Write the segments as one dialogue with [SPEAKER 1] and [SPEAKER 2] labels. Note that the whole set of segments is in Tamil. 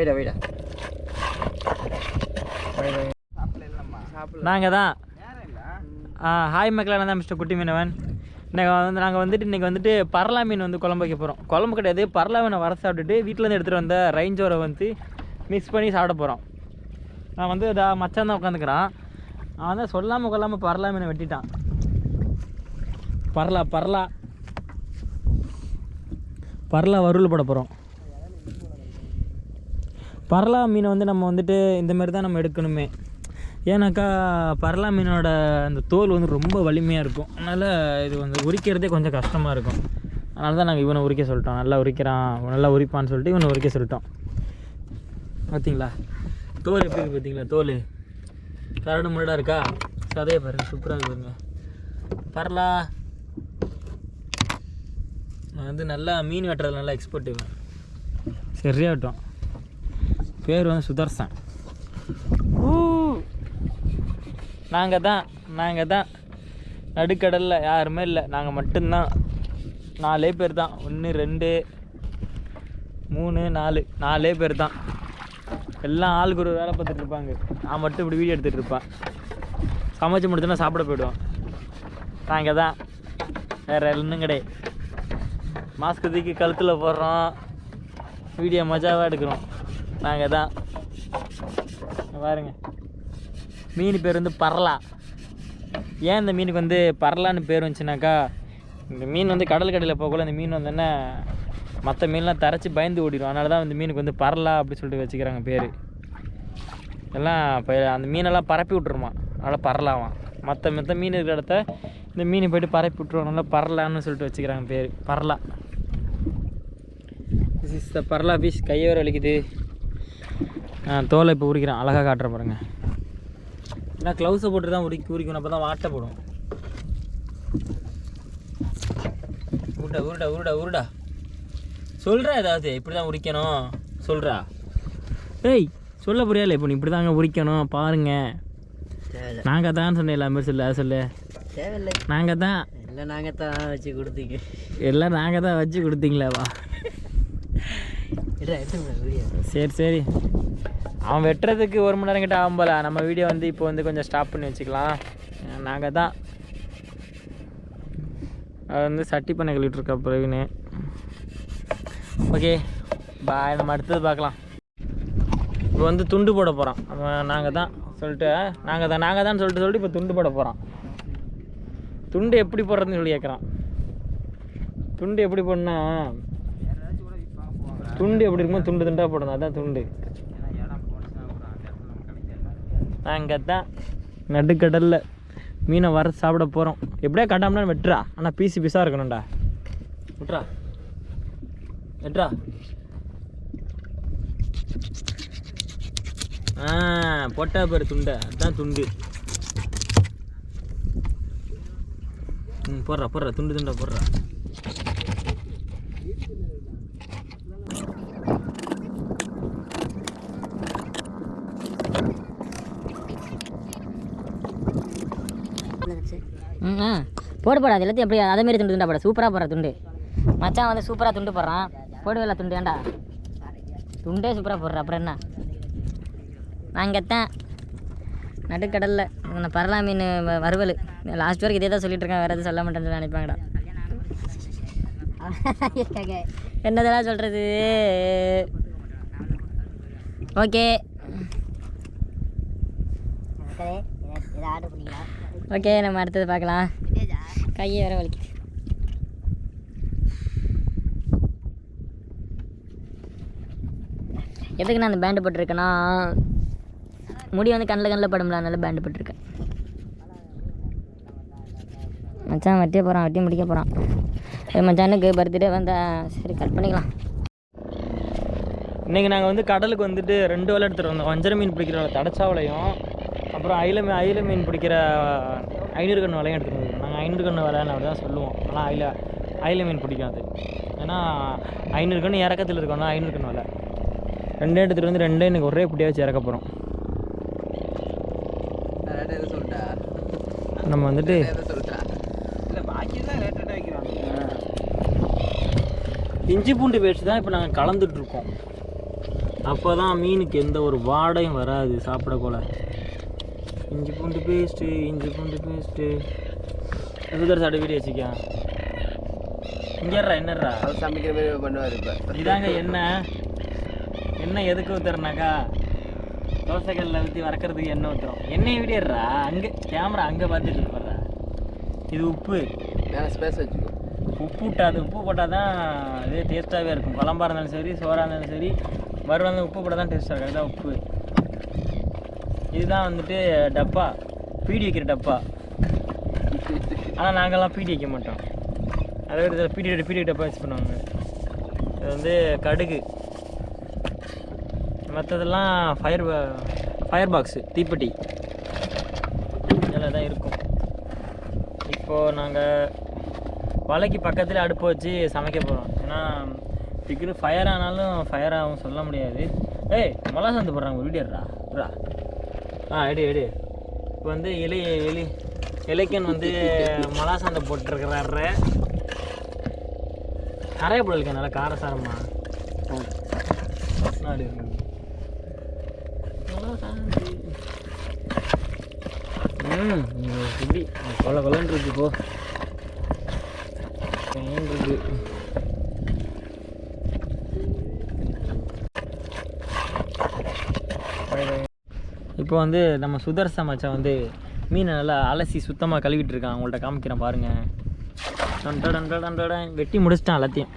[SPEAKER 1] வைடா வைடா
[SPEAKER 2] நாங்கள் தான். ஹாய் மக்களான தான் மிஸ்டர் குட்டி மீனவன். இன்றைக்கி வந்து நாங்கள் வந்துட்டு இன்றைக்கி வந்துட்டு பரலா மீன் வந்து குழம்பு வைக்க போகிறோம் குழம்பு கிடையாது பரலா மீனை வர சாப்பிட்டுட்டு வீட்டிலேருந்து எடுத்துகிட்டு வந்த ரைஞ்சோரை வந்து மிக்ஸ் பண்ணி சாப்பிட போகிறோம் நான் வந்து இதா மச்சான் தான் உட்காந்துக்கிறான். அவன் வந்து சொல்லாமல் கொள்ளாமல் பரலா மீனை வெட்டிட்டான். பரலா பரலா. பரலா வறுவல் போட போகிறோம் பரலா மீனை வந்து நம்ம வந்துட்டு இந்த மாதிரி தான் நம்ம எடுக்கணுமே. ஏன்னாக்கா பரலா மீனோட அந்த தோல் வந்து ரொம்ப வலிமையாக இருக்கும். அதனால் இது வந்து உரிக்கிறதே கொஞ்சம் கஷ்டமாக இருக்கும். அதனால தான் நாங்கள் இவனை உரிக்க சொல்லிட்டோம். நல்லா உரிக்கிறான் நல்லா உரிப்பான்னு சொல்லிட்டு இவனை உரிக்க சொல்லிட்டோம். பார்த்தீங்களா தோல் எப்படி இருக்குது பார்த்தீங்களா தோல். கரடு முரடாக இருக்கா? சதையை பாருங்க சூப்பராக இருக்கு பாருங்க. பரலா. நான் வந்து நல்லா மீன் வெட்டுறது நல்லா எக்ஸ்பர்ட் இவன். சரியாகட்டும் பேர் வந்து சுதர்சன். ஊ. நாங்கள் தான் நாங்கள் தான். நடுக்கடலில் யாருமே இல்லை. நாங்கள் மட்டும்தான். நாலே பேர் தான். ஒன்று ரெண்டு மூணு நாலு. நாலே பேர் தான். எல்லாம் ஆளுக்கு ஒரு வேலை பார்த்துட்டு இருப்பாங்க. நான் மட்டும் இப்படி வீடியோ எடுத்துகிட்டு இருப்பேன். சமைச்சு முடிச்சோன்னா சாப்பிட போயிடுவோம். நாங்கள் தான். வேறு ஒன்றும் கிடையாது. மாஸ்க் தூக்கி கழுத்தில் போடுறோம். வீடியோ மஜாவாக எடுக்கிறோம். நாங்கள் தான். பாருங்க. மீன் பேர் வந்து பரலா. ஏன் இந்த மீனுக்கு வந்து பரலான்னு பேர் வந்துச்சுனாக்கா இந்த மீன் வந்து கடல் கடையில் போகக்குள்ள இந்த மீன் வந்தோன்னா மற்ற மீன்லாம் தரைச்சி பயந்து ஓடிடும் அதனால தான் இந்த மீனுக்கு வந்து பரலா அப்படின்னு சொல்லிட்டு வச்சுக்கிறாங்க பேர். எல்லாம் இப்போ அந்த மீனெல்லாம் பரப்பி விட்ருமா அதனால் பரலாவான் மற்ற மற்ற மீன் இருக்கிற இடத்த இந்த மீன் போய்ட்டு பரப்பி விட்ருவோம் நல்லா பரலான்னு சொல்லிட்டு வச்சுக்கிறாங்க பேர். பரலா. திஸ் இஸ் த பரலா பீஸ் கையை வலிக்குது. தோலை இப்போ உரிக்கிறேன். அழகாக காட்டுற பாருங்க. ஏன்னா க்ளவுஸை போட்டு தான் உரிக்கி உரிக்கணும். அப்போ தான் வாட்டை போடும். உருடா உருடா உருடா உருடா சொல்கிறா ஏதாவது? இப்படி தான் உரிக்கணும். சொல்கிறா ஏய் சொல்ல புரியல. இப்போ நீ இப்படி தாங்க உரிக்கணும். பாருங்க.
[SPEAKER 1] தேவையில்லை.
[SPEAKER 2] நாங்கள் தான் சொன்னேன் எல்லாமே சொல்லு அதை சொல்லு.
[SPEAKER 1] தேவையில்லை.
[SPEAKER 2] நாங்கள் தான்
[SPEAKER 1] இல்லை நாங்கள் தான் வச்சு கொடுத்தீங்க.
[SPEAKER 2] எல்லாம் நாங்கள் தான் வச்சு கொடுத்தீங்களேவா? சரி சரி. அவன் வெட்டுறதுக்கு ஒரு மணி நேரம் கிட்ட ஆகும் போல. நம்ம வீடியோ வந்து இப்போ வந்து கொஞ்சம் ஸ்டாப் பண்ணி வச்சுக்கலாம். நாங்கள் தான் அது வந்து சட்டி பண்ண கழுவிட்டு இருக்கா பிரவீன் ஓகே பாய் நம்ம அடுத்தது பார்க்கலாம். இப்போ வந்து துண்டு போட போகிறோம் அவன் நாங்கள் தான் சொல்லிட்டு நாங்கள் தான் நாங்கள் தான் சொல்லிட்டு சொல்லிட்டு இப்போ துண்டு போட போகிறோம் துண்டு எப்படி போடுறதுன்னு சொல்லி கேட்குறான் துண்டு எப்படி போடணும் துண்டு எப்படி இருக்குமோ துண்டு துண்டாக போடணும். அதான் துண்டு. நாங்கள் தான் நடுக்கடலில் மீனை வர சாப்பிட போகிறோம் எப்படியா கட்டாமனா வெட்டுறா. ஆனால் பீஸு பீஸாக இருக்கணும்டா. விட்றா வெட்டுறா. ஆ போட்டா பாரு துண்டை. அதான் துண்டு. ம் போடுறா போடுறா. துண்டு துண்டா போடுறா
[SPEAKER 3] ம் ஆ போடு போடா அது எல்லாத்தையும் எப்படி அதேமாரி துண்டு துண்டா போட சூப்பராக போடுற துண்டு மச்சான் வந்து சூப்பராக துண்டு போடுறான் போடுவேல துண்டு ஏண்டா துண்டே சூப்பராக போடுற அப்புறம் என்ன நான் தான் நடுக்கடலில் பரலா மீன் வ- வறுவல் லாஸ்ட் வரைக்கும் இதே தான் சொல்லிட்டு இருக்கேன் வேறு எதுவும் சொல்ல மாட்டேன்னு நினைப்பாங்கடா என்னதெல்லாம் சொல்கிறது ஓகே ஓகே நம்ம அடுத்தது பார்க்கலாம். கையை வேற வலிக்குது. எதுக்கு நான் அந்த பேண்டு போட்டிருக்கேன்னா முடி வந்து கண்ணில் கண்ணில் படும்ல அதனால பேண்டு போட்டிருக்கேன். மச்சான் வட்டிய போகிறான் வெட்டி முடிக்க போகிறான் மச்சானுக்கு பர்த்டே வந்தா சரி கட் பண்ணிக்கலாம்.
[SPEAKER 2] இன்றைக்கி நாங்கள் வந்து கடலுக்கு வந்துட்டு ரெண்டு வேலை எடுத்துகிட்டு வந்தோம். வஞ்சர மீன் பிடிக்கிற தடச்சாவளையும் அப்புறம் அயில மீன் அயில மீன் பிடிக்கிற ஐநூறு கண்ணு வலையும் எடுத்துகிட்டு நாங்கள் ஐநூறு கண்ணு வலைன்னு அப்படி தான் சொல்லுவோம். ஆனால் அயில அயில மீன் பிடிக்கும் அது ஏன்னா ஐநூறு கண்ணு இறக்கத்தில் இருக்கணும் ஐநூறு கண்ணு வலை. ரெண்டே எடுத்துகிட்டு வந்து ரெண்டே எனக்கு ஒரே குட்டியாக வச்சு இறக்க போகிறோம் நம்ம வந்துட்டு இஞ்சி பூண்டு பேஸ்ட் தான் இப்போ நாங்கள் கலந்துட்ருக்கோம் அப்போ தான் மீனுக்கு எந்த ஒரு வாடையும் வராது சாப்பிட போல. இஞ்சி பூண்டு பேஸ்ட்டு இஞ்சி பூண்டு பேஸ்ட்டு சுதர் சாப்பிட வீடியோ வச்சுக்கா. இங்கேறா என்னறா
[SPEAKER 1] அவர் சமைக்கிற மாதிரி பண்ணுவார் இப்போ.
[SPEAKER 2] இதாங்க எண்ணெய். எண்ணெய் எதுக்கு ஊத்துறனாக்கா? தோசைக்கல்ல ஊற்றி வறக்கிறதுக்கு எண்ணெய் ஊற்றுறோம் எண்ணெயை விடியறா அங்கே கேமரா அங்கே பார்த்துட்டு இருப்பா இது உப்பு.
[SPEAKER 1] மேலே ஸ்பேஸ் வச்சுக்கோ.
[SPEAKER 2] உப்பு விட்டாது உப்பு போட்டால் தான் இதே டேஸ்ட்டாகவே இருக்கும். குழம்பா இருந்தாலும் சரி சோறாக இருந்தாலும் சரி வறுவல் உப்பு போட்டால் தான் டேஸ்ட்டாக இருக்கும். அதுதான் உப்பு. இதுதான் வந்துட்டு டப்பா. பீடி வைக்கிற டப்பா. ஆனால் நாங்கள்லாம் பீடி வைக்க மாட்டோம். அதை விட இதில் பீடி பீடி டப்பா யூஸ் பண்ணுவாங்க. இது வந்து கடுகு. மற்றதெல்லாம் ஃபயர் ஃபயர் பாக்ஸு தீப்பெட்டி. இதெல்லாம் தான் இருக்கும். இப்போது நாங்கள் வலைக்கு பக்கத்தில் அடுப்பு வச்சு சமைக்க போகிறோம் ஏன்னா திக்கு ஃபயர் ஆனாலும் ஃபயர் ஆகும் சொல்ல முடியாது. ஏய் மொளா சந்து போடுறாங்க வீடியோடா ரா ஆ எடு எடு. இப்போ வந்து இலை எலி இலைக்கன் வந்து மலா சந்தை போட்டிருக்கிறாரு. நிறைய பொருள் இருக்கேன் நல்லா காரசாரமா. நாடு இப்படி கொல கொலன்னு இருக்கு போ. ஏன் இருக்கு? இப்போ வந்து நம்ம சுதர்சன் மச்சான் வந்து மீனை நல்லா அலசி சுத்தமாக கழுவிட்டு இருக்கான். உங்கள்கிட்ட காமிக்கிறேன் பாருங்க. டன் டன் டன் டன் டன். வெட்டி முடிச்சிட்டான் எல்லாத்தையும்.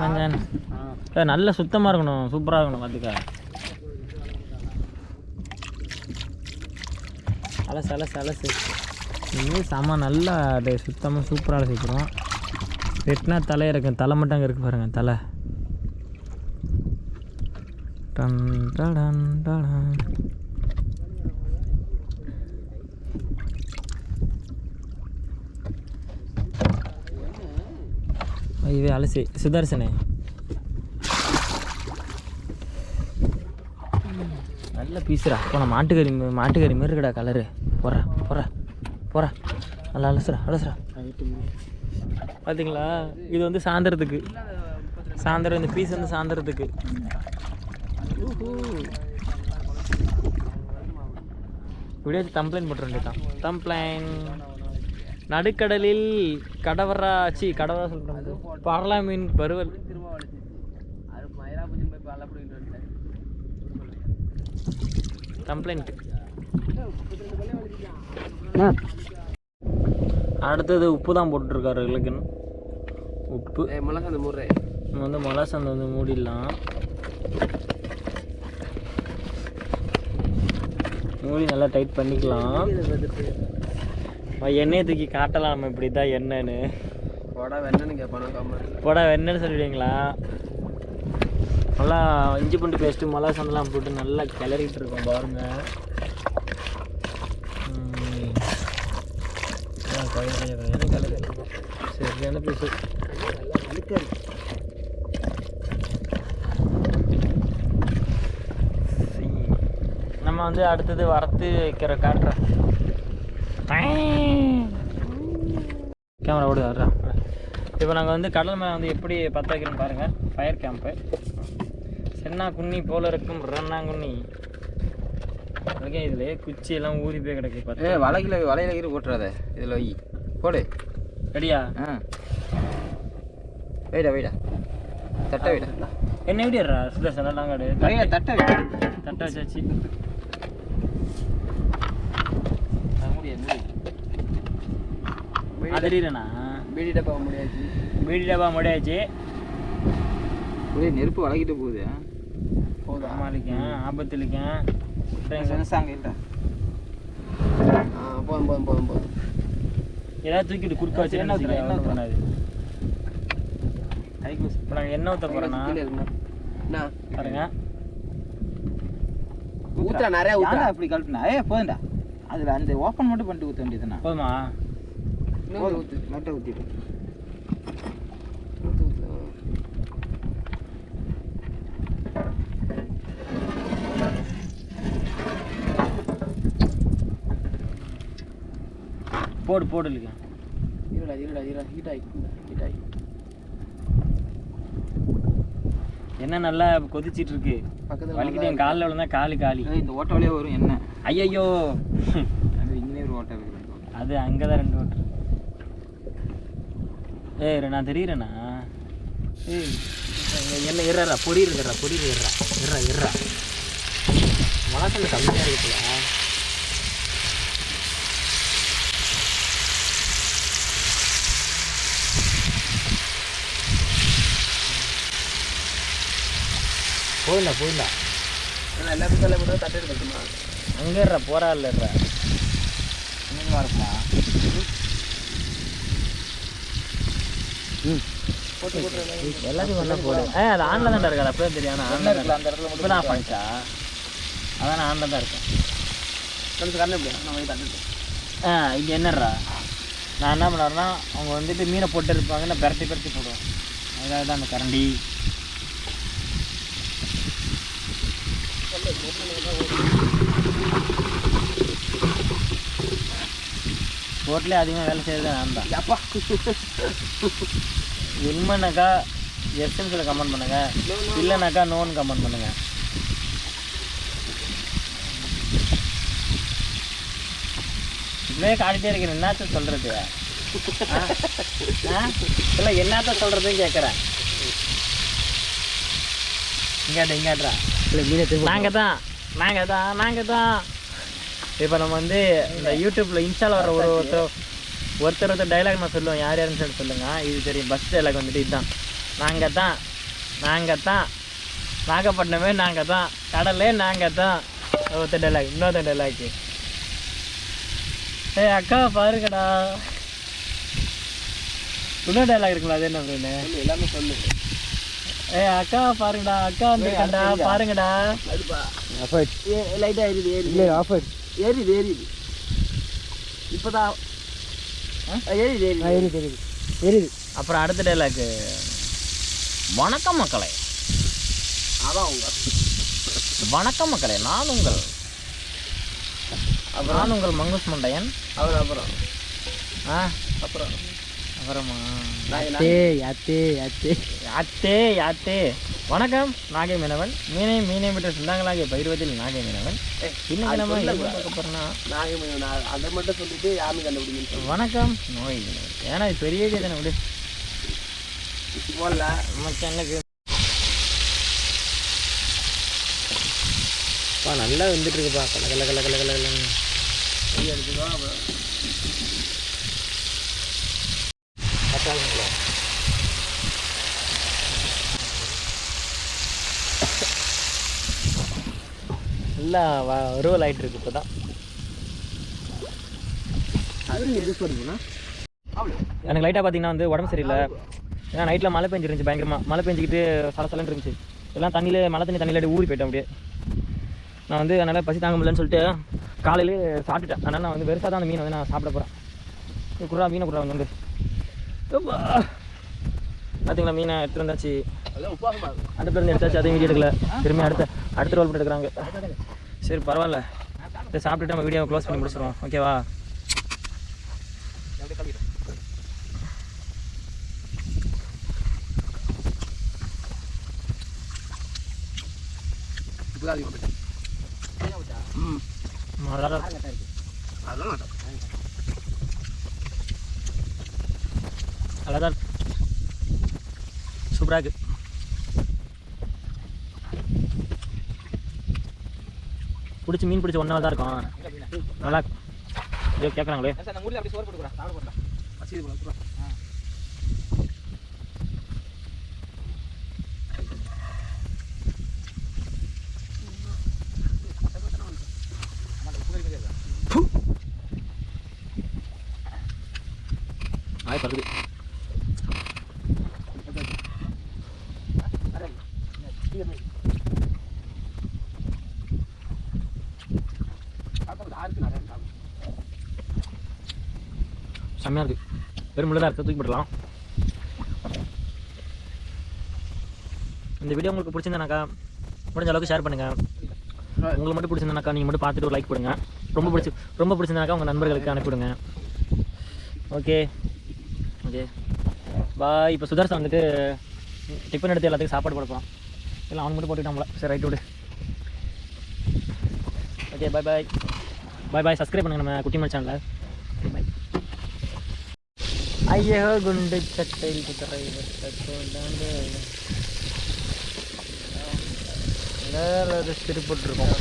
[SPEAKER 2] மச்சான் நல்ல சுத்தமாக இருக்கணும். சூப்பராக இருக்கணும் பார்த்துக்க அலசு அலசு அலசு. இன்னும் செம நல்லா சுத்தமாக சூப்பராக அலசிக்கிறோம் வெட்டினா தலை இருக்கும் தலை மட்டும் அங்கே இருக்கு பாருங்க தலை. டன் டடன் dun. ஐயவே oh, அலசி சுதர்சனே. நல்ல பீஸுடா இப்போ மாட்டுக்கறி மாட்டுக்கறி மாரி இருக்கடா கலரு போடுறா போடுறா போடுறா நல்லா அலசுறா அலசுறா பார்த்தீங்களா இது வந்து சாயந்தரத்துக்கு சாயந்தரம் இந்த பீஸ் வந்து சாயந்தரத்துக்கு இப்படியே தம்ப்ளைன் போட்டுற வேண்டியதான் தம்ப்ளைன் நடுக்கடலில் கடவரா சி கடவரா சொல்கிறேன் பரலா மீன் பருவல். கம்ப்ளைண்ட் அடுத்தது உப்பு தான் போட்டுருக்காரு இலக்குன்னு உப்பு.
[SPEAKER 1] ஏய் மிளகா அந்த
[SPEAKER 2] நம்ம வந்து மொளா சந்தை வந்து மூடிடலாம். மூடி நல்லா டைட் பண்ணிக்கலாம். எண்ணெயை தூக்கி காட்டலாம் நம்ம இப்படி தான் எண்ணெய்னு
[SPEAKER 1] போடா வேணுன்னு கேட்பானா
[SPEAKER 2] போடா என்னன்னு சொல்லிடுவீங்களா? நல்லா இஞ்சி பூண்டு பேஸ்ட்டு மிளகா சந்தெல்லாம் போட்டு நல்லா கிளறிட்டு இருக்கோம் பாருங்க. சரியான பீஸு நம்ம வந்து அடுத்தது வறுத்து வைக்கிற காட்டுறேன் கேமரா ஓடு வர்றேன் இப்போ நாங்கள் வந்து கடல் மேலே வந்து எப்படி பற்ற வைக்கிறோம் பாருங்கள் ஃபயர் கேம்ப்பு சென்னா குன்னி போல இருக்கும் ரன்னாங்குன்னி அதுக்கே இதில் குச்சி எல்லாம் ஊறி போய் கிடக்கு பார்த்து
[SPEAKER 1] வலையில வலையில கீரை போட்டுறாத. இதில் வை. போடு.
[SPEAKER 2] ரெடியா?
[SPEAKER 1] ஆ. வைடா வைடா. தட்ட வைடா.
[SPEAKER 2] என்ன எப்படியா சுதர்சன் நாங்காடு
[SPEAKER 1] வைடா தட்ட வைடா.
[SPEAKER 2] தட்டை வச்சாச்சு அதிரண்ணா
[SPEAKER 1] பீடி டப்பா முடியாது
[SPEAKER 2] பீடி டப்பா முடியாச்சு.
[SPEAKER 1] ஒரே நெருப்பு வளக்கிட்டு போகுது. போதா
[SPEAKER 2] சமாளிக்கேன் ஆபத்து இருக்கேன்
[SPEAKER 1] சென்சாங்க இல்லை போதும் போதும் போதும் போதும்.
[SPEAKER 2] ஏதாவது தூக்கிட்டு குறுக்க வச்சு
[SPEAKER 1] எண்ணெய் ஊத்துறேன்.
[SPEAKER 2] பண்ணாது இப்போ நாங்கள் எண்ணெய் ஊற்ற போகிறோன்னா
[SPEAKER 1] என்ன
[SPEAKER 2] பாருங்க.
[SPEAKER 1] ஊத்துறா நிறைய ஊத்துறா.
[SPEAKER 4] அப்படி கழட்டினா? ஏ போதும்டா. அதில் அந்த ஓப்பன் மட்டும் பண்ணிட்டு ஊற்ற வேண்டியதுண்ணா
[SPEAKER 2] போதுமா?
[SPEAKER 1] இன்னும் ஊத்து.
[SPEAKER 4] மட்டும் ஊற்றிடு
[SPEAKER 1] ஊத்து ஊத்து. ஆ.
[SPEAKER 2] போடு போடு இல்லைங்க
[SPEAKER 1] இருடா இருடா இருடா. ஹீட் ஆகி ஹீட் ஆகி
[SPEAKER 2] என்ன நல்லா கொதிச்சிட்டு இருக்கு?
[SPEAKER 1] பக்கத்துல
[SPEAKER 2] வலிக்குது. என் காலில் விழுந்தா காலு காலி.
[SPEAKER 1] இந்த ஓட்ட வரும் என்ன?
[SPEAKER 2] ஐயையோ.
[SPEAKER 1] அது இன்னொரு ஓட்ட இருக்கு
[SPEAKER 2] அது அங்கே தான் ரெண்டு ஓட்டு ஏய் நான் தெரியுறேண்ணா ஏய் என்ன இறா பொடி இருக்கிறா பொடி இறா இறா இறா வாசல் கம்மியாக இருக்குல்ல போயிடல போயிடல
[SPEAKER 1] ஏன்னா எல்லாத்துக்கும் எல்லாம் கூட தட்டு எடுக்கட்டுமா
[SPEAKER 2] அங்கே இருறா போறா இல்லைறா
[SPEAKER 1] இன்னும் வரப்பா
[SPEAKER 2] எல்லாத்தையும் ஒன்றா போடு ஏ அது ஆன்ல தான் இருக்காது அப்பவே தெரியும் ஆனால் ஆன்ல
[SPEAKER 1] இருக்குல்ல, அந்த இடத்துல
[SPEAKER 2] இப்போ தான் பண்ணிச்சா அதான் ஆன்ல தான் இருக்கேன்
[SPEAKER 1] ஃப்ரெண்ட்ஸ் கண்ணு எப்படி நம்ம போய் தட்டு
[SPEAKER 2] ஆ இங்கே என்னடா நான் என்ன பண்ணுறேன்னா அவங்க வந்துட்டு மீனை போட்டு இருப்பாங்க நான் பெரட்டி பெரட்டி போடுவேன் அதுக்காக தான் அந்த கரண்டி போட்டிலே அதிகமாக வேலை செய்கிறது நான் தான்.
[SPEAKER 1] அப்பா
[SPEAKER 2] உண்மைனாக்கா எஸ்ன்னு சொல்லி கமெண்ட் பண்ணுங்க. இல்லைனாக்கா நோன்னு கமெண்ட் பண்ணுங்க. இப்படியே காட்டிட்டே இருக்கிறேன் என்னத்த? ஆ? இல்லை என்னத்த சொல்றதுன்னு கேட்குறேன் இங்காட்ட இங்காட்டுறா நாங்கள் தான் நாங்கள் தான் நாங்கள் தான். இப்போ நம்ம வந்து இந்த யூடியூப்பில் இன்ஸ்டால வர ஒரு ஒருத்தர் ஒருத்தர் ஒருத்தர் டைலாக் நான் சொல்லுவேன். யார் யாருன்னு சொல்லி சொல்லுங்க. இது தெரியும். பஸ் டைலாக் வந்துட்டு இதுதான். நாங்கள் தான் நாங்கள் தான் நாகப்பட்டினமே நாங்கள் தான் கடலே நாங்கள் தான் ஒருத்தர் டைலாக் இன்னொருத்தர் டைலாக்கு ஏய் அக்கா பாருங்கடா. இன்னொரு டைலாக் இருக்குல்ல அது என்ன அப்படின்னு?
[SPEAKER 1] எல்லாமே சொல்லு.
[SPEAKER 2] ஏய் அக்கா பாருங்கடா. அக்கா வந்துருக்கா பாருங்கடா.
[SPEAKER 1] லைட்டாக ஏறிது ஏறிது
[SPEAKER 4] இல்லை ஆஃப்
[SPEAKER 1] ஏறிது ஏறிது இப்போதான்
[SPEAKER 4] எரியுது எரியுது எரியுது.
[SPEAKER 2] அப்புறம் அடுத்த டைலாக்கு வணக்கம் மக்களே.
[SPEAKER 1] அதான் அவங்க
[SPEAKER 2] வணக்கம் மக்களே நான் உங்கள் நான் உங்கள் மங்குஸ் மண்டையன்.
[SPEAKER 1] அவர் அப்புறம்.
[SPEAKER 2] ஆ?
[SPEAKER 1] அப்புறம்.
[SPEAKER 2] அப்புறமா
[SPEAKER 4] அத்தே அத்தே அத்தே.
[SPEAKER 2] யாத்தே யாத்தே வணக்கம் நாகை மீனவன். மீனை மீனை விட்டு சிந்தாங்களாகிய பயிர்வதில் நாகை மீனவன். இன்னைக்கு நம்ம என்ன. பார்க்க
[SPEAKER 1] அதை மட்டும் சொல்லிட்டு யாருன்னு கண்டுபிடிங்கன்னு சொல்லு
[SPEAKER 2] வணக்கம் நோய் ஏன்னா இது பெரிய தானே விடு.
[SPEAKER 1] போடல.
[SPEAKER 2] நம்ம சேனலுக்கு பா நல்லா வந்துட்டு இருக்குப்பா கல கல கல கல கல
[SPEAKER 1] கையை எடுத்துக்கோ அப்புறம்.
[SPEAKER 2] நல்லா வறுவல் ஆயிட்டு இருக்கு இப்போ தான் எனக்கு லைட்டாக பார்த்தீங்கன்னா வந்து உடம்பு சரியில்லை. ஏன்னா நைட்டில் மழை பெஞ்சிருந்துச்சு பயங்கரமாக மழை பெஞ்சிக்கிட்டு சலசலன்னு இருந்துச்சு. எல்லாம் தண்ணியில மழை தண்ணி தண்ணியில் ஊறி போயிட்டேன் அப்படியே. நான் வந்து அதனால் பசி தாங்க முடியலன்னு சொல்லிட்டு காலையிலே சாப்பிட்டுட்டேன். அதனால் நான் வந்து வெறுசாக தான் அந்த மீனை வந்து நான் சாப்பிட போகிறேன் குறா மீனை குறா வந்து. பார்த்தீங்களா மீனை வந்தாச்சு.
[SPEAKER 1] இருக்கும்
[SPEAKER 2] அடுத்த இருந்து எடுத்தாச்சு அதையும் வீடியோ எடுக்கல. திரும்பி அடுத்த அடுத்த ரோல் பண்ணி எடுக்கிறாங்க சரி பரவாயில்ல. இதை சாப்பிட்டுட்டு நம்ம வீடியோ க்ளோஸ் பண்ணி முடிச்சிடுவோம் ஓகேவா
[SPEAKER 1] ம். அதெல்லாம்
[SPEAKER 2] தான் சூப்பராக இருக்கு. பிடிச்சி மீன் பிடிச்ச ஒன்றா தான் இருக்கும். நல்லா ஐயோ கேட்குறாங்களே
[SPEAKER 1] சார் நான் ஊரில் அப்படியே சோறு போட்டுக்கிறேன் சாப்பிட போடலாம் பசி போடலாம்
[SPEAKER 2] ஆய் பருது செம்மையாக இருக்குது வெறும் தான் இருக்குது தூக்கி போடலாம் இந்த வீடியோ உங்களுக்கு பிடிச்சிருந்தானாக்கா முடிஞ்ச அளவுக்கு ஷேர் பண்ணுங்கள் உங்களுக்கு மட்டும் பிடிச்சிருந்தானாக்கா நீங்கள் மட்டும் பார்த்துட்டு ஒரு லைக் கொடுங்க. ரொம்ப பிடிச்சி ரொம்ப பிடிச்சிருந்தாக்கா உங்கள் நண்பர்களுக்கு அனுப்பிவிடுங்க ஓகே ஓகே பாய் இப்போ சுதர்சன் வந்துட்டு டிஃபன் எடுத்து எல்லாத்துக்கும் சாப்பாடு போட இல்லை அவன் மட்டும் போட்டுக்கிட்டான் சரி ரைட் விடு. ஓகே பாய் பாய் பாய் பாய் சப்ஸ்கிரைப் பண்ணுங்க நம்ம குட்டிமல் சேனலில் ஐயோ குண்டு சட்டையில் குதிரை வேறு திருப்பட்டுருக்கோம்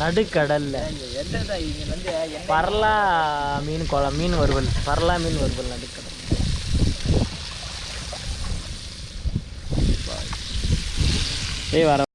[SPEAKER 2] நடுக்கடல்ல. பரலா மீன் குழம்பு மீன் வறுவல் பரலா மீன் வறுவல் நடுக்கடல் ஏய் வர